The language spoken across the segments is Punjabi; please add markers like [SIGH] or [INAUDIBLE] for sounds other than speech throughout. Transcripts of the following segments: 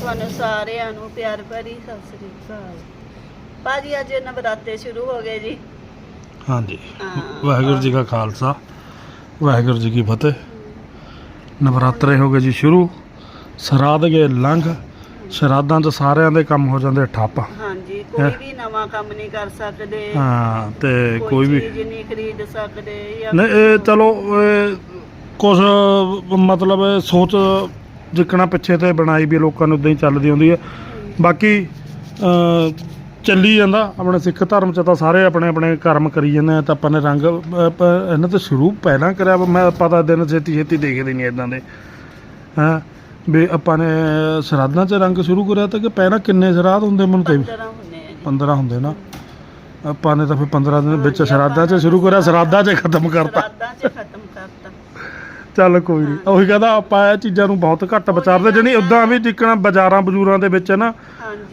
ਤੁਹਾਨੂੰ ਸਾਰਿਆਂ ਨੂੰ ਪਿਆਰ ਭਰੀ ਸਤਿ ਸ੍ਰੀ ਅਕਾਲ। ਭਾਜੀ ਅੱਜ ਨਵਰਾਤੇ ਸ਼ੁਰੂ ਹੋ ਗਏ ਜੀ। ਹਾਂਜੀ। ਹਾਂ। ਵਾਹਿਗੁਰੂ ਜੀ ਕਾ ਖਾਲਸਾ ਵਾਹਿਗੁਰੂ ਜੀ ਕੀ ਫਤਿਹ। ਨਵਰਾਤਰੇ ਹੋ ਗਏ ਜੀ ਸ਼ੁਰੂ। ਸ਼ਰਾਧ ਗਏ ਲੰਘ। ਸ਼ਰਾਧਾਂ 'ਚ ਸਾਰਿਆਂ ਦੇ ਕੰਮ ਹੋ ਜਾਂਦੇ ਠੱਪ। ਹਾਂਜੀ ਕੋਈ ਵੀ ਨਵਾਂ ਕੰਮ ਨਹੀਂ ਕਰ ਸਕਦੇ। ਹਾਂ ਤੇ ਕੋਈ ਵੀ ਚੀਜ਼ ਨਹੀਂ ਖਰੀਦ ਸਕਦੇ ਜਾਂ ਨਹੀਂ ਇਹ ਚਲੋ ਕੁਝ ਮਤਲਬ ਇਹ ਸੋਚ ਜਿੱਕਣਾ ਪਿੱਛੇ ਤੇ ਬਣਾਈ ਵੀ ਲੋਕਾਂ ਨੂੰ ਉਦਾਂ ਹੀ ਚੱਲਦੀ ਹੁੰਦੀ ਹੈ। ਬਾਕੀ ਚੱਲੀ ਜਾਂਦਾ। ਆਪਣੇ ਸਿੱਖ ਧਰਮ ਚ ਤਾਂ ਸਾਰੇ ਆਪਣੇ ਆਪਣੇ ਕਰਮ ਕਰੀ ਜਾਂਦੇ ਆ ਤਾਂ ਆਪਾਂ ਨੇ ਰੰਗ ਇਹਨਾਂ ਤੇ ਸ਼ੁਰੂ ਪਹਿਲਾਂ ਕਰਿਆ ਮੈਂ ਪਤਾ ਦਿਨ ਛੇਤੀ ਛੇਤੀ ਦੇਖਦੇ ਨਹੀਂ ਇਦਾਂ ਦੇ। ਹਾਂ? ਵੀ ਆਪਾਂ ਨੇ ਸ਼ਰਾਧਾਂ 'ਚ ਰੰਗ ਸ਼ੁਰੂ ਕਰਿਆ ਤਾਂ ਕਿ ਪਹਿਲਾਂ ਕਿੰਨੇ ਸ਼ਰਾਧ ਹੁੰਦੇ ਮੈਨੂੰ ਤੇ 15 ਹੁੰਦੇ ਆ ਜੀ। 15 ਹੁੰਦੇ ਨਾ। ਆਪਾਂ ਨੇ ਤਾਂ ਫਿਰ 15 ਦਿਨ ਵਿੱਚ ਸ਼ਰਾਧਾਂ 'ਚ ਸ਼ੁਰੂ ਕਰਿਆ ਸ਼ਰਾਧਾਂ 'ਚ ਖਤਮ ਕਰਤਾ। ਰਾਤਾਂ 'ਚ ਖਤਮ ਚੱਲ ਕੋਈ ਨਹੀਂ ਉਹੀ ਕਹਿੰਦਾ ਆਪਾਂ ਇਹ ਚੀਜ਼ਾਂ ਨੂੰ ਬਹੁਤ ਘੱਟ ਵਿਚਾਰਦੇ ਜਣੀ ਉਦਾਂ ਵੀ ਟਿਕਣਾ ਬਾਜ਼ਾਰਾਂ ਬਜ਼ੂਰਾਂ ਦੇ ਵਿੱਚ ਨਾ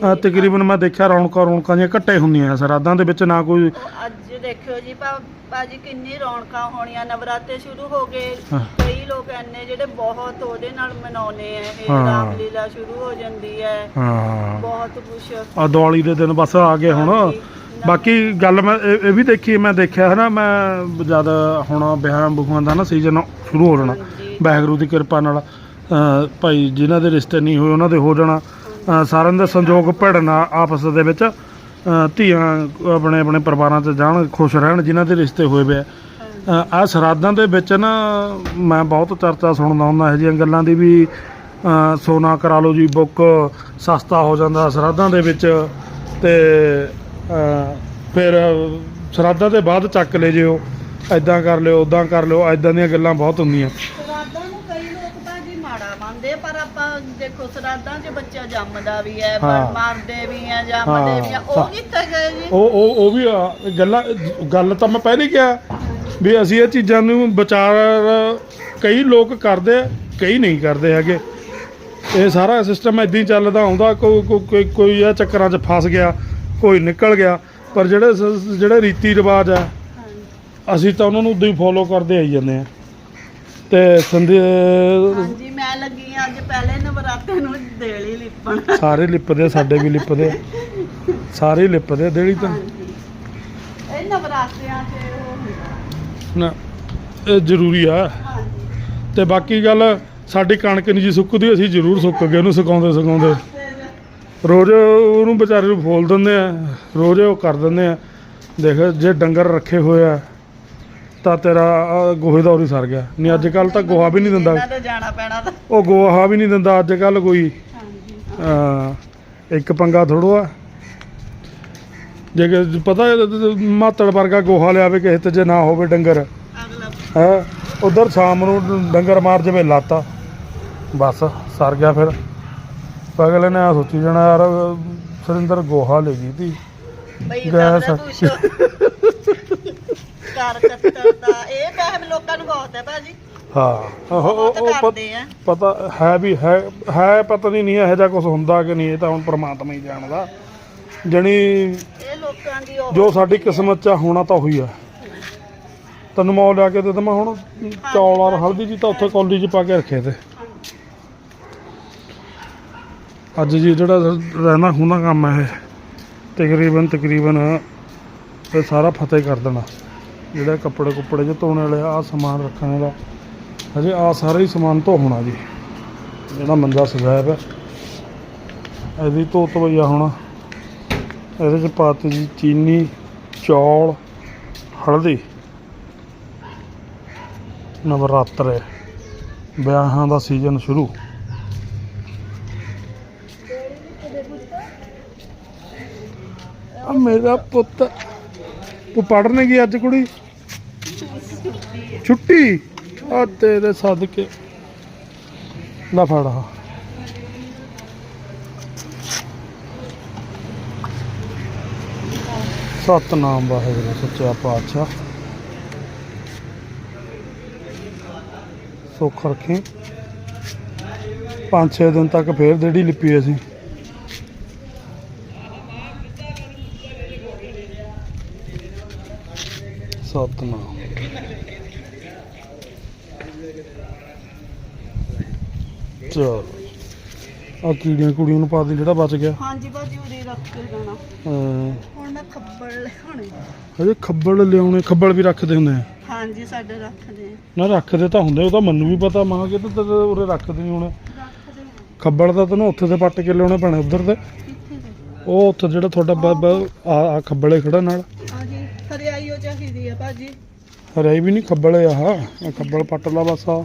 ਅ, ਤਕਰੀਬਨ ਮੈਂ ਦੇਖਿਆ ਰੌਣਕਾਂ ਰੌਣਕਾਂ ਦੀਆਂ ਘੱਟੇ ਹੁੰਦੀਆਂ ਸ਼ਰਾਧਾਂ ਦੇ ਵਿੱਚ ਨਾ ਕੋਈ ਅੱਜ ਦੇਖਿਓ ਜੀ ਭਾ- ਭਾਜੀ ਕਿੰਨੀ ਰੌਣਕਾਂ ਹੋਣੀਆਂ। ਨਵਰਾਤੇ ਸ਼ੁਰੂ ਹੋ ਗਏ। ਹਾਂ। ਕਈ ਲੋਕ ਐਨੇ ਜਿਹੜੇ ਬਹੁਤ ਉਹਦੇ ਨਾਲ ਮਨਾਉਨੇ ਆ। ਇਹ ਹਾਂ। ਰਾਮਲੀਲਾ ਸ਼ੁਰੂ ਹੋ ਜਾਂਦੀ ਹੈ। ਹਾਂ। ਬਹੁਤ ਕੁਛ। ਆ ਦੀਵਾਲੀ ਦੇ ਦਿਨ ਬਸ ਆ ਗਏ ਹੁਣ। ਹਾਂਜੀ। ਬਾਕੀ ਗੱਲ ਮੈਂ ਇਹ ਇਹ ਵੀ ਦੇਖੀ ਮੈਂ ਦੇਖਿਆ ਹੈ ਨਾ ਮੈਂ ਜਦ ਹੁਣ ਵਿਆਹਾਂ ਬੁਖਾਂ ਦਾ ਨਾ ਸੀਜ਼ਨ ਸ਼ੁਰੂ ਹੋ ਜਾਣਾ ਵਾਹਿਗੁਰੂ ਦੀ ਕਿਰਪਾ ਨਾਲ ਅ, ਭਾਈ ਜਿਨ੍ਹਾਂ ਦੇ ਰਿਸ਼ਤੇ ਨਹੀਂ ਹੋਏ ਉਹਨਾਂ ਦੇ ਹੋ ਜਾਣਾ ਅ, ਸਾਰਿਆਂ ਦਾ ਸੰਜੋਗ ਭਿੜਨਾ ਆਪਸ ਦੇ ਵਿੱਚ ਅ, ਧੀਆਂ ਆਪਣੇ ਆਪਣੇ ਪਰਿਵਾਰਾਂ 'ਚ ਜਾਣ ਖੁਸ਼ ਰਹਿਣ ਜਿਨ੍ਹਾਂ ਦੇ ਰਿਸ਼ਤੇ ਹੋਏ ਵੇ ਆ। ਆ ਸ਼ਰਾਧਾਂ ਦੇ ਵਿੱਚ ਨਾ ਮੈਂ ਬਹੁਤ ਚਰਚਾ ਸੁਣਦਾ ਹੁੰਦਾ ਇਹੋ ਜਿਹੀਆਂ ਗੱਲਾਂ ਦੀ ਵੀ ਅ, ਸੋਨਾ ਕਰਾ ਲਓ ਜੀ ਬੁੱਕ ਸਸਤਾ ਹੋ ਜਾਂਦਾ ਸ਼ਰਾਧਾਂ ਦੇ ਵਿੱਚ ਤੇ ਫਿਰ ਸ਼ਰਾਧਾਂ ਦੇ ਬਾਅਦ ਚੱਕ ਲੈ ਜਿਓ। ਐਦਾਂ ਕਰ ਲਿਓ ਉਦਾਂ ਕਰ ਲਿਓ ਐਦਾਂ ਦੀਆਂ ਗੱਲਾਂ ਬਹੁਤ ਹੁੰਦੀਆਂ। ਸਰਾਦਾਂ ਨੂੰ ਕਈ ਲੋਕ ਭਾਜੀ ਮਾੜਾ ਮੰਨਦੇ ਪਰ ਆਪਾਂ ਦੇਖੋ ਸਰਾਦਾਂ 'ਚ ਬੱਚਾ ਜੰਮਦਾ ਵੀ ਹੈ ਹਾਂ। ਪਰ ਮਾਰਦੇ ਵੀ ਆ ਜੰਮਦੇ ਵੀ ਆ ਉਹ ਹਾਂ। ਕਿੱਥੇ ਗਏ ਜੀ? ਉਹ ਉਹ ਉਹ ਵੀ ਆ, ਗੱਲਾਂ ਗੱਲ ਤਾਂ ਮੈਂ ਪਹਿਲਾਂ ਹੀ ਕਿਹਾ ਵੀ ਅਸੀਂ ਇਹ ਚੀਜ਼ਾਂ ਨੂੰ ਵਿਚਾਰ ਕਈ ਲੋਕ ਕਰਦੇ ਆ, ਕਈ ਨਹੀਂ ਕਰਦੇ ਹੈਗੇ। ਇਹ ਸਾਰਾ ਸਿਸਟਮ ਇਦਾਂ ਹੀ ਚੱਲਦਾ ਆਉਂਦਾ ਕੋਈ ਕੋਈ- ਕੋਈ ਕੋਈ ਇਹ ਚੱਕਰਾਂ 'ਚ ਫਸ ਗਿਆ। ਕੋਈ ਨਿਕਲ ਗਿਆ ਪਰ ਜਿਹੜੇ ਸ- ਜਿਹੜੇ ਰੀਤੀ ਰਿਵਾਜ ਆ। ਅਸੀਂ ਤਾਂ ਉਹਨਾਂ ਨੂੰ ਉਦਾਂ ਹੀ ਫੋਲੋ ਕਰਦੇ ਆਈ ਜਾਂਦੇ ਆ ਤੇ ਸੰਦੇ ਹਾਂਜੀ ਮੈਂ ਲੱਗੀ ਆਂ ਅੱਜ ਪਹਿਲੇ ਨਵਰਾਤੇ ਨੂੰ ਦੇਲੀ ਲਿਪਣ। ਸਾਰੇ ਲਿਪਦੇ ਆ, ਸਾਡੇ ਵੀ ਲਿਪਦੇ। ਆ। ਸਾਰੇ ਲਿਪਦੇ ਆ, ਦੇਲੀ ਤਾਂ। ਹਾਂਜੀ। ਇਹ ਨਵਰਾਤਿਆਂ 'ਚ ਉਹ ਹੁੰਦਾ। ਨਾ ਇਹ ਜ਼ਰੂਰੀ ਆ। ਹਾਂਜੀ। ਤੇ ਬਾਕੀ ਗੱਲ ਸਾਡੀ ਕਣਕ ਨਹੀਂ ਜੀ ਸੁੱਕਦੀ ਅਸੀਂ ਜ਼ਰੂਰ ਸੁੱਕ ਗਏ ਉਹਨੂੰ ਸੁਕਾਉਂਦੇ ਸੁਕਾਉਂਦੇ ਰੋਜ਼ ਉਹਨੂੰ ਵਿਚਾਰੇ ਨੂੰ ਫੋਲ ਦਿੰਦੇ ਆ ਰੋਜ਼ ਉਹ ਕਰ ਦਿੰਦੇ ਆ। ਦੇਖ ਜੇ ਡੰਗਰ ਰੱਖੇ ਹੋਏ ਆ ਤਾਂ ਤੇਰਾ ਆਹ ਗੋਹੇ ਦਾ ਉਰੀ ਸਰ ਗਿਆ। ਨਹੀਂ ਅੱਜ ਕੱਲ ਤਾਂ ਗੋਹਾ ਵੀ ਨਹੀਂ ਦਿੰਦਾ। ਇਹਨਾਂ ਤੇ ਜਾਣਾ ਪੈਣਾ ਤਾਂ। ਉਹ ਗੋਹਾ ਵੀ ਨਹੀਂ ਦਿੰਦਾ ਅੱਜ ਕੱਲ ਕੋਈ। ਹਾਂਜੀ। ਅਹ, ਇੱਕ ਪੰਗਾ ਥੋੜੋ ਆ। ਜੇ ਕਿ ਪਤਾ ਮਾਤੜ ਵਰਗਾ ਗੋਹਾ ਲਿਆਵੇ ਕਿਸੇ ਤੇ ਜੇ ਨਾ ਹੋਵੇ ਡੰਗਰ। ਅਗਲਾ। ਹੈ? ਉਧਰ ਸ਼ਾਮ ਨੂੰ ਡੰਗਰ ਮਾਰ ਜਵੇ ਲਾਤਾ। ਬਸ ਸਰ ਗਿਆ ਫਿਰ। ਅਗਲੇ ਨੇ ਆ ਸੋਚੀ ਜਾਣਾ ਯਾਰ ਸਰਿੰਦਰ ਗੋਹਾ ਲੈ ਗਈ ਤੀ ਬਈ ਗੈਸ। ਕਰ ਕੱਤਰ ਦਾ। ਇਹ ਵਹਿਮ ਲੋਕਾਂ ਨੂੰ ਬਹੁਤ ਹੈ ਭਾਜੀ। ਹਾਂ ਉਹ- ਉਹ ਬਹੁਤ ਉਹ ਪਤ- ਹੈ ਵੀ ਹੈ ਹੈ ਪਤਾ ਨਹੀਂ ਨਹੀਂ ਇਹੋ ਜਿਹਾ ਕੁਝ ਹੁੰਦਾ ਕਿ ਨਹੀਂ ਇਹ ਤਾਂ ਹੁਣ ਪ੍ਰਮਾਤਮਾ ਹੀ ਜਾਣਦਾ। ਜਣੀ ਇਹ ਲੋਕਾਂ ਦੀ ਉਹ ਜੋ ਸਾਡੀ ਕਿਸਮਤ ਚ ਹੋਣਾ ਤਾਂ ਉਹੀ ਆ। ਤੈਨੂੰ ਮੌਲ ਲਿਆ ਕੇ ਦੇ ਦਮਾ ਹੁਣ ਚੌਲ ਔਰ ਹਲਦੀ ਜੀ ਤਾਂ ਉੱਥੇ ਕੌਲੀ 'ਚ ਪਾ ਕੇ ਰੱਖੇ ਤੇ। ਅੱਜ ਜੀ ਜਿਹੜਾ ਰਹਿਣਾ ਖੁੰਦਾ ਕੰਮ ਹੈ ਇਹ, ਤਕਰੀਬਨ ਤਕਰੀਬਨ ਇਹ ਸਾਰਾ ਫਤਿਹ ਕਰ ਦੇਣਾ। ਜਿਹੜਾ ਕੱਪੜੇ ਕੁੱਪੜੇ ਚ ਧੋਣ ਵਾਲੇ ਆ ਸਮਾਨ ਰੱਖਣ ਵਾਲਾ, ਹਜੇ ਆ ਸਾਰਾ ਹੀ ਸਮਾਨ ਧੋ ਹੋਣਾ ਜੀ। ਜਿਹੜਾ ਮੰਜਾ ਸਜਾਇਆ ਹੈ ਇਹਦੀ ਧੋ ਧੋਈਆ ਹੋਣਾ, ਇਹਦੇ ਚ ਪਾਤੀ ਜੀ ਚੀਨੀ, ਚੌਲ, ਹਲਦੀ। ਨਵਰਾਤਰੇ, ਵਿਆਹਾਂ ਦਾ ਸੀਜ਼ਨ ਸ਼ੁਰੂ। ਮੇਰਾ ਪੁੱਤ। ਤੂੰ ਪੜ੍ਹਨ ਗਈ ਅੱਜ ਕੁੜੀ? ਛੁੱਟੀ। ਆ ਤੇਰੇ ਸਦਕੇ। ਲੈ ਫੜ ਸਤਨਾਮ ਵਾਹਿਗੁਰੂ, ਸੱਚਾ ਪਾਤਸ਼ਾਹ। ਸੁੱਖ ਰੱਖੀ। ਪੰਜ ਛੇ ਦਿਨ ਤੱਕ ਫੇਰ ਦੇੜੀ ਲਿਪੀ ਅਸੀਂ। ਸਤਨਾਮ। ਚਲੋ। ਆ ਕੀੜੀਆਂ ਕੁੜੀਆਂ ਨੂੰ ਪਾ ਦੇ ਜਿਹੜਾ ਬਚ ਗਿਆ। ਹਾਂਜੀ ਭਾਜੀ ਉਰੇ ਰੱਖ ਕੇ ਜਾਣਾ। ਹਾਂ। ਹੁਣ ਮੈਂ ਖੱਬਲ ਲਿਆਉਣੇ। ਅਜੇ ਖੱਬਲ ਲਿਆਉਣੇ ਖੱਬਲ ਵੀ ਰੱਖਦੇ ਹੁੰਦੇ ਆ। ਹਾਂਜੀ ਸਾਡੇ ਰੱਖਦੇ ਆ। ਨਾ ਰੱਖਦੇ ਤਾਂ ਹੁੰਦੇ ਉਹ ਤਾਂ ਮੈਨੂੰ ਵੀ ਪਤਾ ਮਾਂ ਕਿਤੇ ਤੇ ਉਰੇ ਰੱਖਦੇ ਨਹੀਂ ਹੁਣ। ਰੱਖਦੇ ਆ। ਖੱਬਲ ਦਾ ਤੈਨੂੰ ਉੱਥੇ ਤੇ ਪੱਟ ਕੇ ਲਿਆਉਣੇ ਪੈਣੇ ਉਧਰ ਤੇ। ਕਿੱਥੇ ਦੇ ਉਹ ਉੱਥੇ ਜਿਹੜਾ ਤੁਹਾਡਾ ਬਾਬਾ ਆ ਆ ਖੱਬਲੇ ਖੜਾ ਨਾਲ। ਹਾਂਜੀ ਹਰਿਆਈ ਹੋ ਚਾਹੀਦੀ ਆ ਭਾਜੀ। ਹਰਿਆਈ ਵੀ ਨਹੀਂ ਖੱਬਲੇ ਆਹ। ਆਹ ਖੱਬਲ ਪੱਟ ਲਾ ਬਸ ਆ।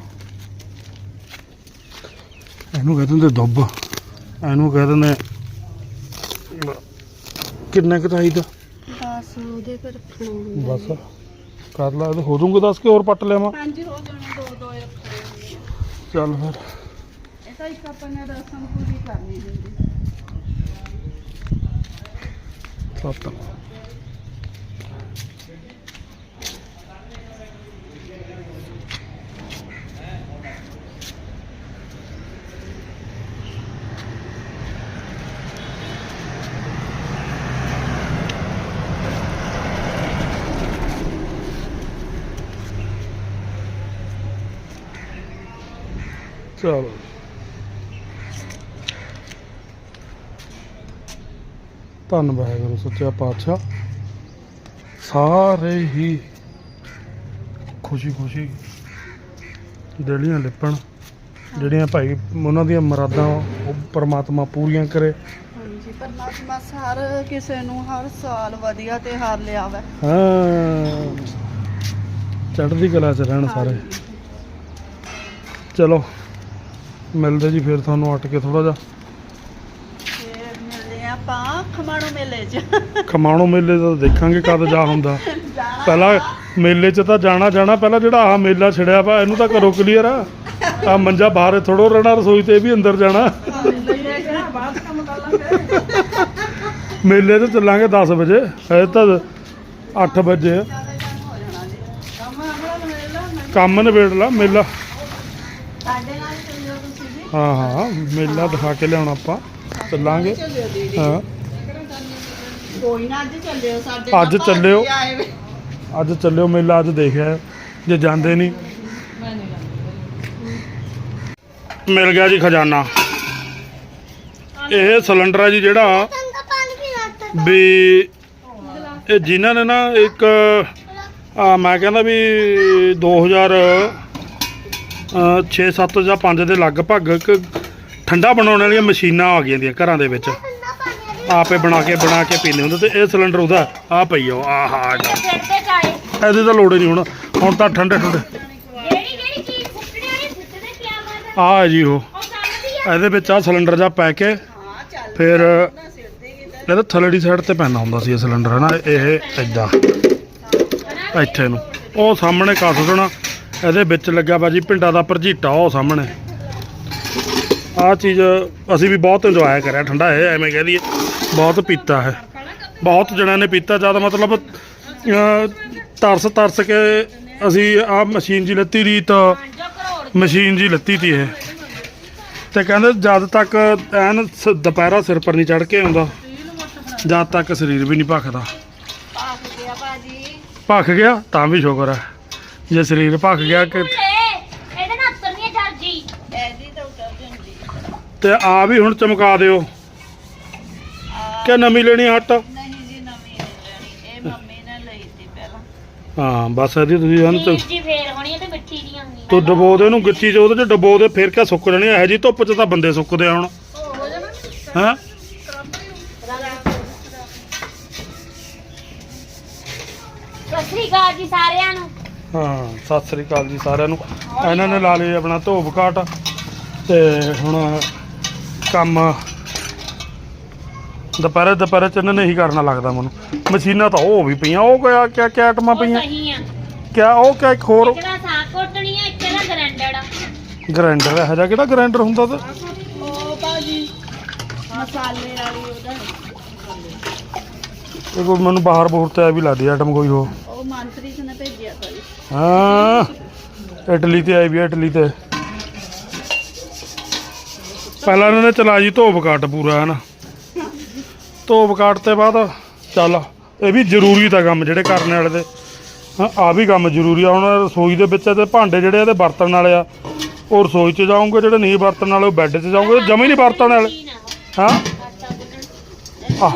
ਇਹਨੂੰ ਕਹਿ ਦਿੰਦੇ ਦੁੱਬ। ਇਹਨੂੰ ਕਹਿ ਦਿੰਦੇ ਕਿੰਨਾ ਕੁ ਚਾਹੀਦਾ ਬਸ ਉਹਦੇ ਪਰ ਰੱਖਣਾ ਹੁੰਦਾ ਬਸ ਕਰ ਲਾ ਇਹ ਹੋ ਦੂੰਗਾ ਦੱਸ ਕੇ ਹੋਰ ਪੱਟ ਲਿਆਵਾਂ? ਹਾਂਜੀ ਹੋ ਜਾਣੇ ਦੋ ਦੋ ਹੀ ਰੱਖਣੇ ਹੁੰਦੇ ਆ। ਚੱਲ ਫਿਰ। ਇਹ ਤਾਂ ਇੱਕ ਆਪਾਂ ਨੇ ਰਸਮ ਪੂਰੀ ਕਰਨੀ ਹੁੰਦੀ। ਸੱਤ। ਚਲੋ। ਧੰਨ ਵਾਹਿਗੁਰੂ ਸੱਚਾ ਪਾਤਸ਼ਾਹ। ਸਾਰੇ ਹੀ ਖੁਸ਼ੀ ਖੁਸ਼ੀ ਦੇਲੀਆਂ ਲਿਪਣ ਜਿਹੜੀਆਂ ਭਾਈ ਉਹਨਾਂ ਦੀਆਂ ਮਰਾਦਾਂ ਉਹ ਪ੍ਰਮਾਤਮਾ ਪੂਰੀਆਂ ਕਰੇ। ਹਾਂਜੀ ਪਰਮਾਤਮਾ ਹਰ ਕਿਸੇ ਨੂੰ ਹਰ ਸਾਲ ਵਧੀਆ ਤਿਉਹਾਰ ਲਿਆਵੇ। ਹਾਂ। ਚੜ੍ਹਦੀ ਕਲਾ ਚ ਰਹਿਣ ਸਾਰੇ। ਚਲੋ। ਮਿਲਦੇ ਜੀ ਫਿਰ ਤੁਹਾਨੂੰ ਅਟ ਕੇ ਥੋੜਾ ਜਿਹਾ। ਫੇਰ ਮਿਲਦੇ ਆ ਆਪਾਂ ਖਮਾਣੋ ਮੇਲੇ 'ਚ। ਖਮਾਣੋ ਮੇਲੇ ਦਾ ਦੇਖਾਂਗੇ ਕਦ ਜਾ ਹੁੰਦਾ। [LAUGHS] ਪਹਿਲਾਂ ਮੇਲੇ 'ਚ ਤਾਂ ਜਾਣਾ ਜਾਣਾ ਪਹਿਲਾਂ ਜਿਹੜਾ ਆਹ ਮੇਲਾ ਛੜਿਆ ਵਾ ਇਹਨੂੰ ਤਾਂ ਕਰੋ ਕਲੀਅਰ ਆ। ਆ ਮੰਜਾ ਬਾਹਰ ਥੋੜੋ ਰਹਿਣਾ ਰਸੋਈ ਤੇ ਇਹ ਵੀ ਅੰਦਰ ਜਾਣਾ। ਮੇਲੇ 'ਤੇ ਚੱਲਾਂਗੇ 10 ਵਜੇ ਹਜੇ ਤਾਂ 8 ਵਜੇ। ਕੰਮ ਨਿਬੇੜ ਲਾ ਮੇਲਾ ਸਾਡੇ ਨਾਲ ਚੱਲਿਓ ਤੁਸੀਂ ਵੀ ਹਾਂ ਹਾਂ ਮੇਲਾ ਦਿਖਾ ਕੇ ਲਿਆਉਣਾ ਆਪਾਂ। ਚੱਲਾਂਗੇ। ਹਾਂ। ਕੋਈ ਨਾ ਅੱਜ ਚੱਲਿਓ ਸਾਡੇ ਅੱਜ ਭਾਜੀ ਚੱਲਿਓ। ਆਏ ਵੇ। ਅੱਜ ਚੱਲਿਓ ਮੇਲਾ ਅੱਜ ਦੇਖਿਆ ਜੇ ਜਾਂਦੇ ਨਹੀਂ। ਮਿਲ ਗਿਆ ਜੀ ਖਜ਼ਾਨਾ। ਇਹ ਸਿਲੰਡਰ ਹੈ ਜੀ ਜਿਹੜਾ ਵੀ ਇਹ ਜਿਨ੍ਹਾਂ ਨੇ ਨਾ ਇੱਕ ਆ ਮੈਂ ਕਹਿੰਦਾ ਵੀ 2000 6 7 ਜਾਂ 5 ਦੇ ਲਗਭਗ ਇੱਕ ਠੰਡਾ ਬਣਾਉਣ ਵਾਲੀਆਂ ਮਸ਼ੀਨਾਂ ਆ ਗਈਆਂ ਦੀਆਂ ਘਰਾਂ ਦੇ ਵਿੱਚ। ਆਪੇ ਬਣਾ ਕੇ ਬਣਾ ਕੇ ਪੀਂਦੇ ਹੁੰਦੇ ਤੇ ਇਹ ਸਿਲੰਡਰ ਉਹਦਾ ਆ ਪਈ ਆ, ਆਹ, ਆ ਇਹਦੀ ਤਾਂ ਲੋੜ ਹੀ ਨਹੀਂ ਹੁਣ। ਹੁਣ ਤਾਂ ਠੰਡੇ ਠੰਡੇ। ਜਿਹੜੀ ਆ ਜੀ ਉਹ। ਇਹਦੇ ਵਿੱਚ ਆ ਸਿਲੰਡਰ ਜਾ ਪੈ ਕੇ, ਫਿਰ ਨਾ ਸਿਰ ਤੇ ਸਾਈਡ ਤੇ ਪੈਣਾ ਹੁੰਦਾ ਸੀ ਇਹ ਸਿਲੰਡਰ ਹੈ ਨਾ ਇਹ ਇਦਾਂ ਇੱਥੇ ਨੂੰ। ਉਹ ਸਾਹਮਣੇ ਕੱਸ ਦੇਣਾ। ਇਹਦੇ ਵਿੱਚ ਲੱਗਿਆ ਬਾਜੀ ਪਿੰਡਾਂ ਦਾ ਭਰਜੀਟਾ ਉਹ ਸਾਹਮਣੇ। ਆਹ ਚੀਜ਼ ਅਸੀਂ ਵੀ ਬਹੁਤ ਇੰਜੋਏ ਕਰਿਆ ਠੰਡਾ ਇਹ ਐਵੇਂ ਕਹਿ ਦਈਏ। ਬਹੁਤ ਪੀਤਾ ਹੈ। ਬਹੁਤ ਜਣਿਆਂ ਨੇ ਪੀਤਾ ਜਦ ਮਤਲਬ ਤਰਸ ਤਰਸ ਕੇ ਅਸੀਂ ਆਹ ਮਸ਼ੀਨ ਜੀ ਲੱਤੀ ਜੋ ਕਰੋੜ ਮਸ਼ੀਨ ਜੀ ਲੱਤੀ ਤੀ ਇਹ। ਤੇ ਕਹਿੰਦੇ ਜਦ ਤੱਕ ਐਨ ਦੁਪਹਿਰਾ ਸਿਰ ਪਰ ਨਹੀਂ ਚੜ ਕੇ ਆਉਂਦਾ ਜਦ ਤੱਕ ਸਰੀਰ ਵੀ ਨਹੀਂ ਭਖਦਾ। ਭਖ ਗਿਆ ਤਾਂ ਵੀ ਸ਼ੁਕਰ ਹੈ। ਜੇ ਸਰੀਰ ਭਖ ਗਿਆ ਕਿ ਇਹਦੇ ਨਾਲ ਉਤਰਨੀ ਹੈ ਜਰਜੀ ਐਦੀ ਤਾਂ ਉਤਰ ਜਾਂਦੀ ਤੇ ਆ ਵੀ ਹੁਣ ਚਮਕਾ ਦਿਓ। ਕਿ ਨਵੀਂ ਲੈਣੀ ਹੱਟ? ਨਹੀਂ ਜੀ ਨਵੀਂ ਨਹੀਂ ਲੈਣੀ। ਇਹ ਮੰਮੀ ਨੇ ਲਈ ਸੀ ਪਹਿਲਾਂ। ਹਾਂ ਬਸ ਇਹਦੀ ਤੁਸੀਂ ਹਨ ਜੀ ਫੇਰ ਹੋਣੀ ਹੈ ਤੇ ਮਿੱਠੀ ਦੀਆਂ ਹੁੰਦੀਆਂ ਤੂੰ ਡਬੋ ਦੇ ਉਹਨੂੰ ਗਿੱਚੀ ਚ ਉਹਦੇ ਚ ਡਬੋ ਦੇ ਫਿਰ ਕਿਆ ਸੁੱਕ ਜਾਣੀ ਇਹੋ ਜੀ ਧੁੱਪ ਚ ਤਾਂ ਬੰਦੇ ਸੁੱਕਦੇ ਆ ਹੁਣ। ਹੋ ਜਾਣਾ ਹੈਂ? ਸਤਿ ਸ੍ਰੀ ਅਕਾਲ ਜੀ ਸਾਰਿਆਂ ਨੂੰ। ਹਾਂ ਸਤਿ ਸ੍ਰੀ ਅਕਾਲ ਜੀ ਸਾਰਿਆਂ ਨੂੰ। ਇਹਨਾਂ ਨੇ ਲਾ ਲਈ ਆਪਣਾ ਧੋਬ ਘਾਟ ਤੇ ਹੁਣ ਕੰਮ ਦੁਪਹਿਰੇ ਦੁਪਹਿਰੇ ਚ ਇਹਨਾਂ ਨੇ ਹੀ ਕਰਨਾ ਲੱਗਦਾ ਮੈਨੂੰ। ਮਸ਼ੀਨਾਂ ਤਾਂ ਉਹ ਵੀ ਪਈਆਂ ਉਹ ਕਿਆ ਕਿਆ ਕਿਆ ਆਈਟਮਾਂ ਉਹ ਪਈਆਂ। ਆ। ਕਿਆ ਉਹ ਕਿਆ ਇੱਕ ਹੋਰ ਦਾ ਸਾਗ ਕੋਟਣੀ ਆ ਦਾ ਗਰੈਂਡਰ ਆ। ਗ੍ਰਾਈਂਡਰ ਇਹੋ ਜਿਹਾ ਕਿਹੜਾ ਗ੍ਰਾਈਂਡਰ ਹੁੰਦਾ ਤੇ? ਉਹ ਭਾਜੀ ਮਸਾਲੇ ਵਾਲੀ ਉਹਦਾ। ਇਹ ਕੋਈ ਮੈਨੂੰ ਬਾਹਰ ਬੋਰ ਤੇ ਆ ਵੀ ਲੱਗਦੀ ਆਈਟਮ ਕੋਈ ਹੋ ਉਹ ਮੰਤਰੀ ਨੇ ਭੇਜਿਆ ਤਾਂ ਹਾਂ ਇਟਲੀ ਤੇ ਆਈ ਵੀ ਆ, ਇਟਲੀ ਤੇ। ਪਹਿਲਾਂ ਇਹਨਾਂ ਨੇ ਚਲਾ ਜੀ ਧੋਬ ਕਾਟ ਪੂਰਾ ਹੈ ਨਾ ਧੋਬ ਕਾਟ ਤੇ ਬਾਅਦ ਚੱਲ ਇਹ ਵੀ ਜ਼ਰੂਰੀ ਤਾਂ ਕੰਮ ਜਿਹੜੇ ਕਰਨ ਵਾਲੇ ਦੇ ਹਾਂ ਆ ਵੀ ਕੰਮ ਜ਼ਰੂਰੀ ਆ ਹੁਣ ਰਸੋਈ ਦੇ ਵਿੱਚ ਤੇ ਭਾਂਡੇ ਜਿਹੜੇ ਇਹਦੇ ਵਰਤਣ ਵਾਲੇ ਆ। ਉਹ ਰਸੋਈ 'ਚ ਜਾਓਗੇ ਜਿਹੜੇ ਨਹੀਂ ਵਰਤਣ ਵਾਲੇ ਉਹ ਬੈੱਡ 'ਚ ਜਾਓਗੇ ਜਮੇ ਨਹੀਂ ਵਰਤਣ ਵਾਲੇ। ਮਸ਼ੀਨ ਹਾਂ। ਆਹ।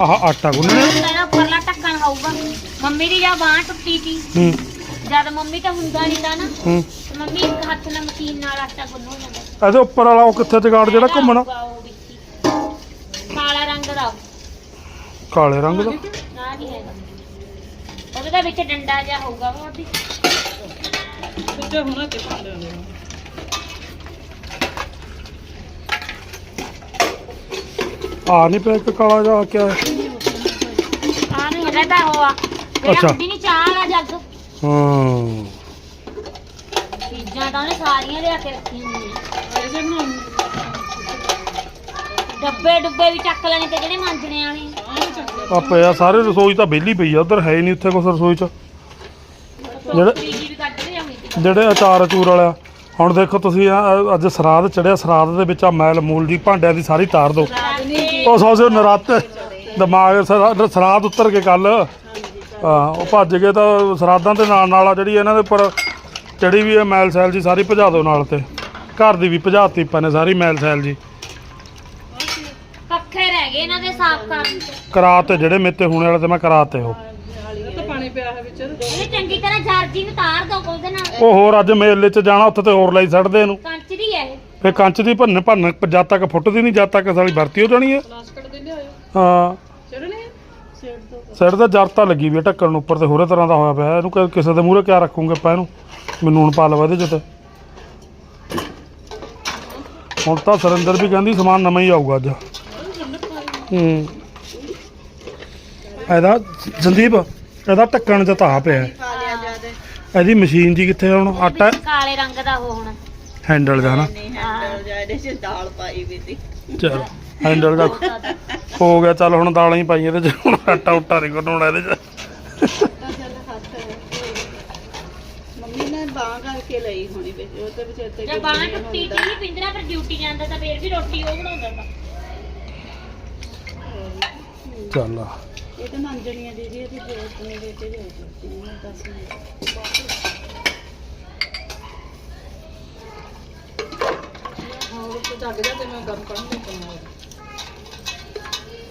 ਆਹ ਆਟਾ ਗੁੰਨਣਾ ਇਹਦਾ ਉੱਪਰਲਾ ਢੱਕਣ ਹੋਊਗਾ ਮੰਮੀ ਦੀ ਜਾਂ ਬਾਂਹ ਟੁੱਟੀ ਸੀ। ਹੂੰ। ਜਦ ਮੰਮੀ ਤਾਂ ਹੁੰਦਾ ਨਹੀਂ ਤਾਂ ਨਾ ਹੂੰ। ਤੇ ਮੰਮੀ ਇੱਕ ਹੱਥ ਨਾਲ ਮਸ਼ੀਨ ਨਾਲ ਆਟਾ ਗੁੰਨੂ ਜਾਂਦਾ। ਇਹਦੇ ਉੱਪਰ ਵਾਲਾ ਉਹ ਕਿੱਥੇ ਜਗਾੜ ਜਿਹੜਾ ਘੁੰਮਣਾ? ਆਊਗਾ ਉਹ ਵਿੱਚ ਹੀ। ਕਾਲਾ ਰੰਗ ਦਾ। ਕਾਲੇ ਰੰਗ ਦਾ? ਨਾ ਨਹੀਂ ਹੈਗਾ। ਉਹਦੇ ਦਾ ਵਿੱਚ ਡੰਡਾ ਜਿਹਾ ਹੋਊਗਾ ਉਹ ਵੀ ਦੂਜੇ ਹੋਣਾ ਤੇ ਆ। ਨਹੀਂ ਪਿਆ ਇੱਕ ਕਾਲਾ ਕਿਆ ਹੈ? ਆ ਨਹੀਂ ਹੈਗਾ ਤਾਂ ਉਹ ਆ। ਅੱਛਾ। ਵੀ ਨਹੀਂ ਚਾਹ ਵਾਲਾ ਜੱਗ। ਹਾਂ। ਚੀਜ਼ਾਂ ਤਾਂ ਉਹਨੇ ਸਾਰੀਆਂ ਲਿਆ ਕੇ ਰੱਖੀਆਂ ਹੋਈਆਂ। ਐਸੇ ਬਣਾਉਂ ਡੱਬੇ ਡੁੱਬੇ ਵੀ ਚੱਕ ਲੈਣੇ ਤੇ ਜਿਹੜੇ ਮਾਂਜਣੇ ਚੱਕ ਆ ਪਿਆ ਸਾਰੇ ਰਸੋਈ ਤਾਂ ਵਿਹਲੀ ਪਈ ਆ ਉਧਰ ਹੈ ਹੀ ਨਹੀਂ ਉੱਥੇ ਕੁਛ ਰਸੋਈ 'ਚ। ਜਿਹੜੇ- ਜੀ ਵੀ ਕੱਢ ਜਿਹੜੇ ਅਚਾਰ ਅਚੂਰ ਵਾਲਾ ਹੁਣ ਦੇਖੋ ਤੁਸੀਂ ਆਹ ਅੱਜ ਸਰਾਧ ਚੜਿਆ ਸਰਾਧ ਦੇ ਵਿੱਚ ਆ ਮੈਲ ਮੂਲ ਜੀ ਭਾਂਡਿਆਂ ਦੀ ਸਾਰੀ ਤਾਰ ਦੋ। ਉਹ ਸੌ ਸੇ ਨਰਾਤੇ ਦਿਮਾਗ ਸਰਾ- ਸਰਾਧ ਉੱਤਰ ਕੇ ਕੱਲ ਹਾਂ ਉਹ ਭੱਜ ਗਏ ਤਾਂ ਸਰਾਧਾਂ ਦੇ ਨਾਲ ਨਾਲ ਆ ਜਿਹੜੀ ਇਹਨਾਂ ਦੇ ਉੱਪਰ ਚੜੀ ਵੀ ਹੈ ਮੈਲ ਸੈਲ ਜੀ ਸਾਰੀ ਭਜਾ ਦਿਓ ਨਾਲ ਤੇ। ਘਰ ਦੀ ਵੀ ਭਜਾਤੀ ਆਪਾਂ ਨੇ ਸਾਰੀ ਮੈਲ ਸੈਲ ਜੀ। ਪੱਖੇ ਰਹਿ ਗਏ ਇਹਨਾਂ ਦੇ ਸਾਫ਼ ਕਰਨ ਤੇ। ਕਰਾ ਤੇ ਜਿਹੜੇ ਮੇਤੇ ਹੋਣੇ ਵਾਲੇ ਤੇ ਮੈਂ ਉਹ। ਇਹ ਤਾਂ ਪਾਣੀ ਪਿਆ ਹੈ ਵਿੱਚ। ਇਹਨੇ ਚੰਗੀ ਤਰ੍ਹਾਂ ਜਰਜੀ ਨੂੰ ਤਾਰ ਦੋ ਉਹਦੇ ਨਾਲ। ਉਹ ਹੋਰ ਅੱਜ ਮੇਲੇ 'ਚ ਜਾਣਾ ਉੱਥੇ ਤੇ ਹੋਰ ਲਈ ਛੱਡਦੇ ਇਹਨੂੰ। ਕੰਚ ਦੀ ਹੈ ਇਹ। ਫੇ ਕੰਚ ਦੀ ਭੰਨ ਭੰਨ ਜਦ ਤੱਕ ਫੁੱਟਦੀ ਨਹੀਂ ਜਦ ਤੱਕ ਸਾਲੀ ਵਰਤੀ ਹੋ ਜਾਣੀ ਹੈ। ਪਲਾਸਟਿਕ ਦੇ ਲਿਆਇਓ। ਹਾਂ। ਚੜਨੇ ਦਾ ਜਰਤਾ ਲੱਗੀ ਵੀ ਢੱਕਣ ਨੂੰ ਉੱਪਰ ਤੇ ਹੋਰੇ ਤਰ੍ਹਾਂ ਦਾ ਹੋਇਆ ਪਿਆ ਇਹਨੂੰ ਕਿ- ਕਿਸੇ ਦੇ ਮੂਹਰੇ ਕਿਆ ਰੱਖੂਗੇ ਆਪਾਂ ਇਹਨੂੰ? ਮੈਨੂੰ ਹੁਣ ਪਾ ਲਵਾ ਇਹਦੇ ਚ ਤੇ। ਹੁਣ ਤਾਂ ਸਰਿੰਦਰ ਵੀ ਕਹਿੰਦੀ ਸਮਾਨ ਨਵਾਂ ਹੀ ਆਊਗਾ ਅੱਜ। ਹੂੰ। ਇਹਦਾ ਸੰਦੀਪ ਇਹਦਾ ਢੱਕਣ ਚ ਤਾਂ ਪਿਆ। ਹੈ। ਖਾ ਲਿਆ ਜਾਦੇ ਇਹਦੀ ਮਸ਼ੀਨ ਜੀ ਕਿੱਥੇ ਹੁਣ? ਆਟਾ ਕਾਲੇ ਰੰਗ ਦਾ ਉਹ ਹੋਣਾ। ਹੈਂਡਲ ਦਾ ਨਾ ਨਹੀਂ ਹੈਂਡਲ ਜਾਦੇ ਚ ਦਾਲ ਪਾਈ ਵੀ ਸੀ। ਚਲ ਹੈਂਡਲ ਦਾ ਹੋ ਗਿਆ ਚੱਲ ਹੁਣ ਦਾਲਾਂ ਹੀ ਪਾਈਆਂ ਇਹਦੇ ਚ ਹੁਣ ਆਟਾ ਉਟਾ ਨਹੀਂ ਕਰਨਾ ਇਹਦੇ ਚ। ਮੰਮੀ ਨੇ ਬਾਂਹ ਕਰਕੇ ਲਈ ਹੋਣੀ ਵਿੱਚ ਉਹ ਤੇ ਵਿੱਚ ਤੇ ਜੇ ਬਾਂਹ ਟੁੱਟੀ ਸੀ ਪਿੰਦਰਾ ਪਰ ਡਿਊਟੀ ਜਾਂਦਾ ਤਾਂ ਫੇਰ ਵੀ ਰੋਟੀ ਉਹ ਬਣਾਉਂਦਾ ਤਾਂ। ਚੱਲ। ਇਹ ਤਾਂ ਮੰਜਣੀਆਂ ਦੀਦੀ ਇਹਦੀ ਜੋਤ ਨੇ ਦੇ ਤੇ ਜੋਤ ਨੇ ਦੱਸ ਨਹੀਂ ਜੱਗ ਜਾ ਤੇ ਮੈਂ ਗਰਮ ਕਰਨ ਨਹੀਂ ਪੈਣਾ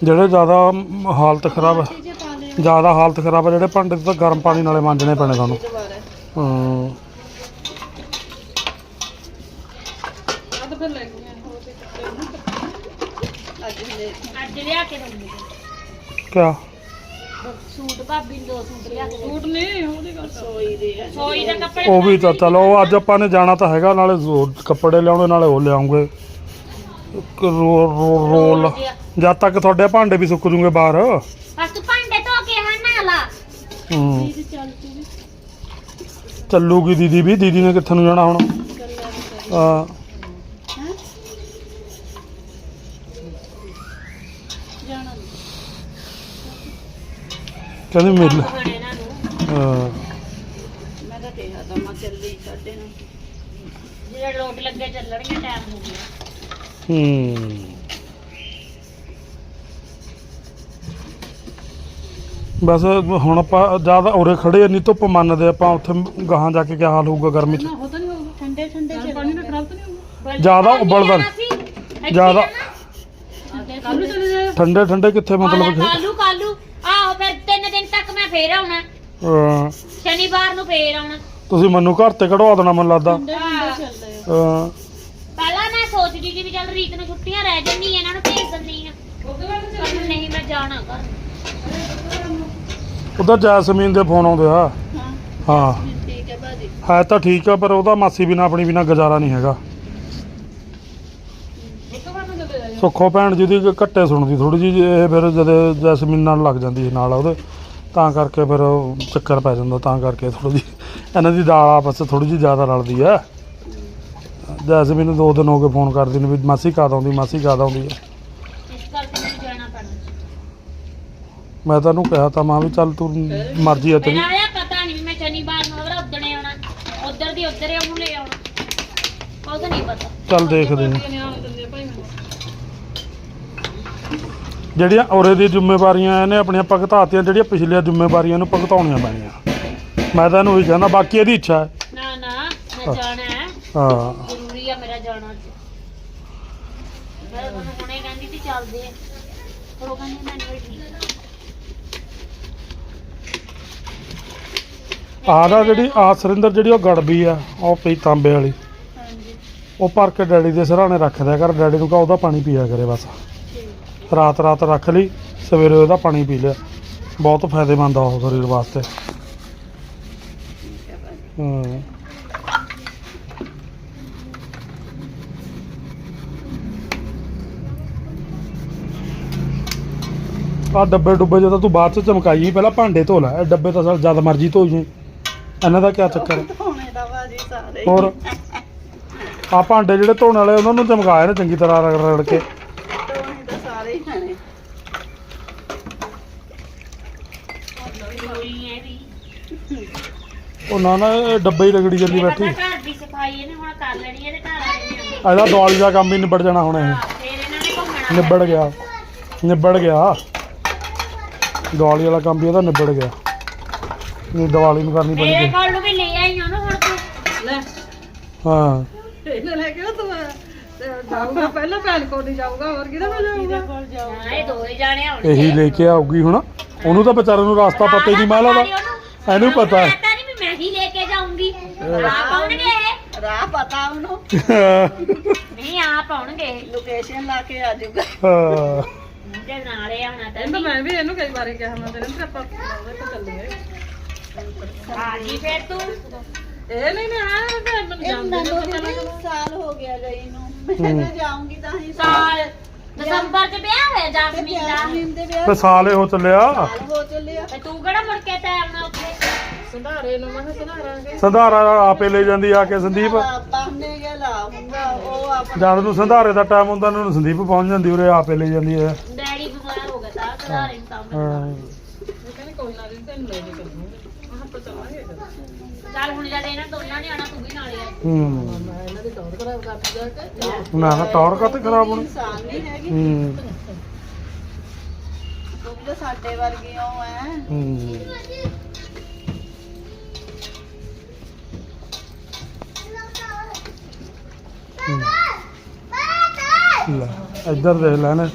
ਜਿਹੜੇ ਜ਼ਿਆਦਾ ਮ, ਹਾਲਤ ਖਰਾਬ ਹੈ ਜੇ ਪਾ ਲਿਆ। ਜ਼ਿਆਦਾ ਹਾਲਤ ਖਰਾਬ ਹੈ ਜਿਹੜੇ ਭਾਂਡੇ ਤਾਂ ਗਰਮ ਪਾਣੀ ਨਾਲੇ ਮਾਂਜਣੇ ਪੈਣੇ ਤੁਹਾਨੂੰ। ਦੁਬਾਰਾ। ਹੂੰ। ਆ ਤਾਂ ਫਿਰ ਲੈ ਗਈਆਂ ਉਹ ਤੇ ਅੱਜ ਲੈ ਅੱਜ ਲਿਆ ਕੇ ਦਊਂਗੀ ਕਿਆ? ਸੂਟ ਭਾਬੀ ਨੂੰ ਦੋ ਸੂਟ ਲਿਆ ਕੇ ਸੂਟ ਨਹੀਂ ਉਹਦੀ ਗੱਲ ਸੋਈ ਦੇ ਆ। ਸੋਈ ਦਾ ਕੱਪੜੇ ਉਹ ਵੀ ਤਾਂ ਚਲੋ ਅੱਜ ਆਪਾਂ ਨੇ ਜਾਣਾ ਤਾਂ ਹੈਗਾ ਨਾਲੇ ਕੱਪੜੇ ਲਿਆਉਣੇ ਨਾਲੇ ਉਹ ਲਿਆਉਂਗੇ। ਰੋਲ। ਜਦ ਤੱਕ ਤੁਹਾਡੇ ਭਾਂਡੇ ਵੀ ਸੁੱਕ ਜੂਗੇ ਬਾਹਰ। ਬਸ ਤੂੰ ਭਾਂਡੇ ਧੋ ਕੇ ਹਾਂ। ਨਾ ਲਾ ਹੂੰ ਚੱਲੂਗੀ ਦੀਦੀ ਵੀ। ਦੀਦੀ ਨੇ ਕਿੱਥੇ ਨੂੰ ਜਾਣਾ ਹੁਣ? ਆ ਹੈਂ? ਜਾਣਾ ਨੀ। ਕਹਿੰਦੀ ਮਿਲ ਹਾਂ। ਮੈਂ ਤਾਂ ਕਿਹਾ ਤਾਂ ਮੈਂ ਚੱਲੀ ਸਾਡੇ ਨੂੰ। ਜਿਹੜੇ ਲੋਟ ਲੱਗੇ ਚੱਲਣਗੇ ਟਾਈਮ ਹੋ ਗਿਆ। ਹੂੰ। ਬਸ ਹੁਣ ਆਪਾਂ ਜ਼ਿਆਦਾ ਉਰੇ ਖੜੇ ਨਹੀਂ ਧੁੱਪ ਮੰਨਦੇ ਆਪਾਂ ਉੱਥੇ ਗਾਹਾਂ ਜਾ ਕੇ ਕੀ ਹਾਲ ਹੋਊਗਾ ਗਰਮੀ 'ਚ? ਨਾ ਹੋ ਤਾਂ ਨਹੀਂ ਹੋਊਗਾ ਠੰਡੇ ਠੰਡੇ ਚੱਲ ਪਾਣੀ ਦਾ ਖਰਾਬ ਤਾਂ ਨਹੀਂ ਹੋਊਗਾ? ਜ਼ਿਆਦਾ ਉਬਲਦਾ ਜ਼ਿਆਦਾ ਕੱਲ ਨੂੰ ਚਲੇ ਜਾਓ ਠੰਡੇ ਠੰਡੇ ਕਿੱਥੇ ਮਤਲਬ ਕਿ ਕਾਲੂ ਕਾਲੂ। ਆਹੋ ਫਿਰ ਤਿੰਨ ਦਿਨ ਤੱਕ ਮੈਂ ਫੇਰ ਆਉਣਾ। ਅਹ, ਸ਼ਨੀਵਾਰ ਨੂੰ ਫੇਰ ਆਉਣਾ। ਤੁਸੀਂ ਮੈਨੂੰ ਘਰ ਤੇ ਕਢਵਾ ਦੇਣਾ ਮੈਨੂੰ ਲੱਗਦਾ। ਠੰਡੇ ਠੰਡੇ ਚੱਲਦੇ ਆ। ਅਹ, ਪਹਿਲਾਂ ਮੈਂ ਸੋਚਦੀ ਸੀ ਵੀ ਚੱਲ ਰੀਤ ਨੂੰ ਛੁੱਟੀਆਂ ਰਹਿ ਜਾਂਦੀਆਂ ਇਹਨਾਂ ਨੂੰ ਭੇਜ ਦਿੰਦੀ ਆ। ਪਰ ਨਹੀਂ ਮੈਂ ਜਾਣਾ ਘਰ। ਉਧਰ ਜੈਸਮੀਨ ਦੇ ਫੋਨ ਆਉਂਦੇ ਆ। ਹਾਂ। ਹਾਂ। ਠੀਕ ਹੈ ਬਾਜੀ ਹੈ ਤਾਂ ਠੀਕ ਆ ਪਰ ਉਹਦਾ ਮਾਸੀ ਬਿਨਾ ਆਪਣੀ ਬਿਨਾ ਗੁਜ਼ਾਰਾ ਨਹੀਂ ਹੈਗਾ। ਸੁੱਖੋ ਭੈਣ ਜੀ ਦੀ ਘੱਟੇ ਸੁਣਦੀ ਥੋੜੀ ਜੀ ਇਹ ਫਿਰ ਜਦ ਜੈਸਮੀਨ ਨਾਲ ਲੱਗ ਜਾਂਦੀ ਹੈ ਨਾਲ ਉਹਦੇ ਤਾਂ ਕਰਕੇ ਫਿਰ ਉਹ ਚੱਕਰ ਪੈ ਜਾਂਦਾ ਤਾਂ ਕਰਕੇ ਥੋੜੀ ਜੀ ਇਹਨਾਂ ਦੀ ਦਾਲ ਆਪਸ ਥੋੜੀ ਜੀ ਜ਼ਿਆਦਾ ਰਲਦੀ ਆ। ਜੈਸਮੀਨ ਨੂੰ ਦੋ ਦਿਨ ਹੋ ਗਏ ਫੋਨ ਕਰਦੀ ਨੇ ਵੀ ਮਾਸੀ ਕਦ ਆਉਂਦੀ ਮਾਸੀ ਕਦ ਆਉਂਦੀ ਆ। ਇਸ ਕਰਕੇ ਮੈਨੂੰ ਜਾਣਾ ਪੈਣਾ। ਮੈਂ ਤਾਂ ਉਹਨੂੰ ਕਿਹਾ ਤਾਂ ਮਾਂ ਵੀ ਚੱਲ ਤੂੰ ਮਰਜ਼ੀ ਆ ਤੇਰੀ ਮੇਰਾ ਇਹ ਪਤਾ ਨਹੀਂ ਵੀ ਮੈਂ ਸ਼ਨੀਵਾਰ ਨੂੰ ਅਗਰ ਉਦਣੇ ਆਉਣਾ ਉਧਰ ਦੀ ਉਧਰ ਉਹਨੂੰ ਲੈ ਆਉਣਾ। ਉਹਦਾ ਨਹੀਂ ਪਤਾ। ਚੱਲ ਦੇਖਦੇ ਆ ਮੈਨੂੰ ਜਿਹੜੀਆਂ ਔਰੇ ਦੀ ਜ਼ਿੰਮੇਵਾਰੀਆਂ ਇਹਨੇ ਆਪਣੀਆਂ ਭੁਗਤਾਤੀਆਂ ਜਿਹੜੀਆਂ ਪਿਛਲੀਆਂ ਜ਼ਿੰਮੇਵਾਰੀਆਂ ਨੂੰ ਭੁਗਤਾਉਣੀਆਂ ਪੈਣੀਆਂ। ਮੈਂ ਤਾਂ ਇਹਨੂੰ ਵੀ ਕਹਿੰਦਾ ਬਾਕੀ ਇਹਦੀ ਇੱਛਾ ਹੈ। ਨਾ ਨਾ ਮੈਂ ਜਾਣਾ ਹੈ। ਹਾਂ। ਜਾਣਾ ਅੱਜ। ਮੈਂ ਤਾਂ ਤੁਹਾਨੂੰ ਹੁਣੇ ਕਹਿੰਦੀ ਸੀ ਚੱਲਦੇ ਆ। ਪਰ ਉਹ ਕਹਿੰਦੀ ਠੀਕ। ਜਿਹੜੀ ਆ ਸਰਿੰਦਰ ਜਿਹੜੀ ਉਹ ਗੜਬੀ ਆ ਉਹ ਪਈ ਤਾਂਬੇ ਵਾਲੀ। ਹਾਂਜੀ। ਉਹ ਭਰ ਕੇ ਡੈਡੀ ਦੇ ਸਿਰਹਾਣੇ ਰੱਖ ਦਿਆ ਕਰ। ਡੈਡੀ ਨੂੰ ਕਹ ਉਹਦਾ ਪਾਣੀ ਪੀਆ ਕਰੇ ਬਸ। ਰਾਤ ਰਾਤ ਰੱਖ ਲਈ ਸਵੇਰੇ ਉਹਦਾ ਪਾਣੀ ਪੀ ਲਿਆ। ਬਹੁਤ ਫਾਇਦੇਮੰਦ ਆ ਉਹ ਸਰੀਰ ਵਾਸਤੇ। ਹੈ। ਆ ਡੱਬੇ ਡੁੱਬੇ ਜਦੋਂ ਤੂੰ ਬਾਅਦ ਚ ਚਮਕਾਈ ਪਹਿਲਾਂ ਭਾਂਡੇ ਧੋ ਲੈ ਇਹ ਡੱਬੇ ਤਾਂ ਸਰ ਜਦ ਮਰਜ਼ੀ ਧੋਈ ਜੇ ਇਹਨਾਂ ਦਾ ਕੀ ਚੱਕਰ? ਹੈ ਧੋਣੇ ਦਾ ਭਾਜੀ ਸਾਰੇ। ਹੀ। ਹੋਰ? ਆ ਭਾਂਡੇ ਜਿਹੜੇ ਧੋਣ ਵਾਲੇ ਉਹਨਾਂ ਨੂੰ ਚਮਕਾਇਆ ਨੇ ਚੰਗੀ ਤਰ੍ਹਾਂ ਰਗੜ ਰਗੜ ਕੇ। ਧੋਣੇ ਤਾਂ ਸਾਰੇ ਹੀ ਖਾਣੇ ਜ਼ਰੂਰੀ ਹੈ ਵੀ ਉਹ ਨਾ ਨਾ ਇਹ ਡੱਬੇ ਹੀ ਰਗੜੀ ਜਾਂਦੀ ਬੈਠੀ। ਪਤਾ ਘਰ ਦੀ ਸਫ਼ਾਈ ਇਹਨੇ ਹੁਣ ਕਰ ਲੈਣੀ ਹੈ ਤੇ ਘਰ ਵਾਲੇ ਨੇ ਇਹਦਾ ਦਿਵਾਲੀ ਦਾ ਕੰਮ ਹੀ ਨਿਬੜ ਜਾਣਾ ਹੁਣ ਇਹ। ਹਾਂ, ਫਿਰ ਇਹਨਾਂ ਨੇ ਘੁੰਮਣਾ ਨਿਬੜ ਗਿਆ। ਨਿਬੜ ਗਿਆ। ਦਿਵਾਲੀ ਵਾਲਾ ਕੰਮ ਵੀ ਇਹਦਾ ਨਿਬੜ ਗਿਆ। ਇਹ ਦਿਵਾਲੀ ਨੂੰ ਕਰਨੀ ਮੇਰੇ ਪੈਣੀ ਕੋਲ ਨੂੰ ਵੀ ਲੈ ਆਈ ਉਹਨੂੰ ਹੁਣ ਤੂੰ। ਲੈ। ਹਾਂ। ਇਹਨੇ ਲੈ ਕੇ ਤੂੰ। ਜਾਊਗਾ ਪਹਿਲਾਂ ਭੈਣ ਕੋਲ ਨਹੀਂ ਜਾਊਗਾ ਹੋਰ ਕਿਹਦਾ ਮੈਂ ਜਾਊਗਾ? ਕੋਲ ਹਾਂ ਇਹ ਦੋਏ ਜਾਣੇ ਆਉਣਗੇ ਇਹੀ ਲੈ ਕੇ ਆਊਗੀ ਹੁਣ। ਉਹਨੂੰ ਤਾਂ ਵਿਚਾਰੇ ਨੂੰ ਰਸਤਾ ਪਤਾ ਹੀ ਨਹੀਂ ਮਾਲਾ ਦਾ ਇਹਨੂੰ ਪਤਾ। ਹੈ ਪਤਾ ਨਹੀਂ ਵੀ ਮੈਂ ਹੀ ਲੈ ਕੇ ਜਾਊਂਗੀ। ਆਪ ਆਉਣਗੇ ਇਹ। ਰਾਹ ਪਤਾ ਉਹਨੂੰ। ਨਹੀਂ ਆਪ ਆਉਣਗੇ। ਲੋਕੇਸ਼ਨ ਲਾ ਕੇ ਆ ਜਾਊਗਾ। ਹਾਂ। ਤੇ ਨਾਲੇ ਆਉਣਾ ਤਾਂ ਇਹਨੂੰ ਮੈਂ ਵੀ ਇਹਨੂੰ ਕਈ ਵਾਰੀ ਕਿਹਾ ਮੈਂ ਤੇਰੇ ਨੂੰ ਆਪਾਂ ਉਹਦੇ ਕੋਲ ਚੱਲੀਏ। ਆ ਜੀ ਫਿਰ ਤੂੰ? ਇਹ ਨਹੀਂ ਨਾ ਆ ਮੈਨੂੰ ਜਾਂਦੇ ਸਾਲ ਹੋ ਗਿਆ ਗਈ ਨੂੰ। ਮੈਂ ਤਾਂ ਜਾਊਂਗੀ ਤਾਂ ਹੀ ਸਾਲ। ਦਸੰਬਰ ਚ ਵਿਆਹ ਹੋਇਆ ਜਾਸਮੀਨ ਦਾ? ਜੈਸਮੀਨ ਦੇ ਵਿਆਹ ਤੇ ਸਾਲ ਇਹੋ ਚੱਲਿਆ। ਸਾਲ ਹੋ ਚੱਲਿਆ। ਤੇ ਤੂੰ ਕਿਹੜਾ ਮੁੜ ਕੇ ਤੇ ਆਉਣਾ ਉੱਥੇ? ਸੰਧਾਰੇ ਨੂੰ ਮੈਂ ਕਿਹਾ ਸੰਧਾਰਾਂਗੇ। ਸੰਧਾਰਾ ਆਪੇ ਲੈ ਜਾਂਦੀ ਆ ਕੇ ਸੰਦੀਪ। ਬਾਹਨੇ ਗਿਆ ਲਾ ਹੁੰਦਾ ਉਹ ਆਪਣਾ ਜਦ ਨੂੰ ਸੰਧਾਰੇ ਦਾ ਟਾਈਮ ਹੁੰਦਾ ਉਹਨੂੰ ਸੰਦੀਪ ਪਹੁੰਚ ਜਾਂਦੀ ਉਰੇ ਆਪੇ ਲੈ ਜਾਂਦੀ ਬਿਮਾਰ ਹੋ। ਗਿਆ ਤਾਂ ਹਾਂ ਕਹਿੰਦੇ ਕੋਈ ਨਾ ਜੀ ਤੈਨੂੰ ਲੈ ਕੇ ਚੱਲੂਗੇ ਮੈਂ ਆਪਾਂ ਚੱਲਾਂਗੇ ਚੱਲ ਹੁਣ ਜਦ ਇਹਨਾਂ ਦੋਨਾਂ ਨੇ ਆਣਾ ਤੂੰ ਵੀ ਨਾਲੇ ਆ ਹੂੰ ਮੈਂ ਇਹਨਾਂ ਦੀ ਟੌਰ ਖਰਾਬ ਕਰਤੀ ਜਾ ਕੇ ਨਾ ਨਾ ਟੌਰ ਕਾਤੇ ਖਰਾਬ ਹੋਣੀ ਇਨਸਾਨ ਨਹੀਂ ਹੈਗੀ ਹੂੰ ਤੂੰ ਵੀ ਤਾਂ ਸਾਡੇ ਵਰਗੀ ਹੋ ਐ ਹੂੰ ਲੈ ਇੱਧਰ ਦੇਖ ਲੈ ਨੇ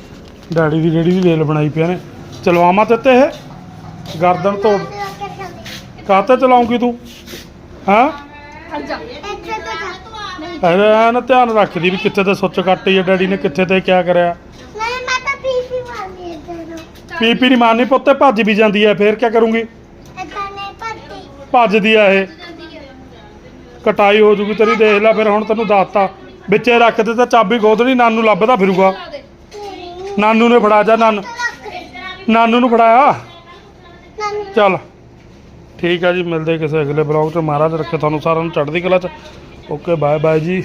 ਡੈਡੀ ਦੀ ਰੇੜੀ ਦੀ ਰੇਲ ਬਣਾਈ ਪਿਆ ਨੇ। ਚਲਵਾਵਾਂ ਤੇ ਤੇ ਇਹ? ਗਰਦਨ ਤੋੜ ਕਾਤੇ ਚਲਾਉਂਗੀ ਤੂੰ? ਹਾਂ? ਐ ਨਾ ਧਿਆਨ ਰੱਖਦੀ ਵੀ ਕਿੱਥੇ ਤੇ ਸੁੱਚ ਕੱਟੀ ਹੈ ਡੈਡੀ ਨੇ ਕਿੱਥੇ ਤੇ ਕਿਆ ਕਰਿਆ? ਪੀਪੀ ਨਹੀਂ ਮਾਰਨੀ ਪੁੱਤੇ ਭੱਜ ਵੀ ਜਾਂਦੀ ਹੈ ਫੇਰ ਕਿਆ ਕਰੂੰਗੀ? ਭੱਜਦੀ। ਆ ਇਹ। ਕਟਾਈ ਹੋ ਜੂਗੀ ਤੇਰੀ ਦੇਖ ਲੈ ਫਿਰ ਹੁਣ ਤੈਨੂੰ ਦੱਸਤਾ। ਵਿੱਚੇ ਰੱਖ ਦੇ ਤਾਂ ਚਾਬੀ ਗੋਦੜੀ ਨਾਨੂ ਲੱਭਦਾ ਫਿਰੂਗਾ। ਨਾਨੂ ਨੇ ਫੜਾ ਜਾ, ਨਾਨੂ ਨਾਨੂ ਨੂੰ ਫੜਾਇਆ? ਚੱਲ। ਠੀਕ ਆ ਜੀ, ਮਿਲਦੇ ਕਿਸੇ ਅਗਲੇ ਬਲੌਗ 'ਚ। ਮਹਾਰਾਜ ਰੱਖੇ ਤੁਹਾਨੂੰ ਸਾਰਿਆਂ ਨੂੰ, ਚੜ੍ਹਦੀ ਕਲਾ 'ਚ। ਓਕੇ ਬਾਏ ਬਾਏ ਜੀ।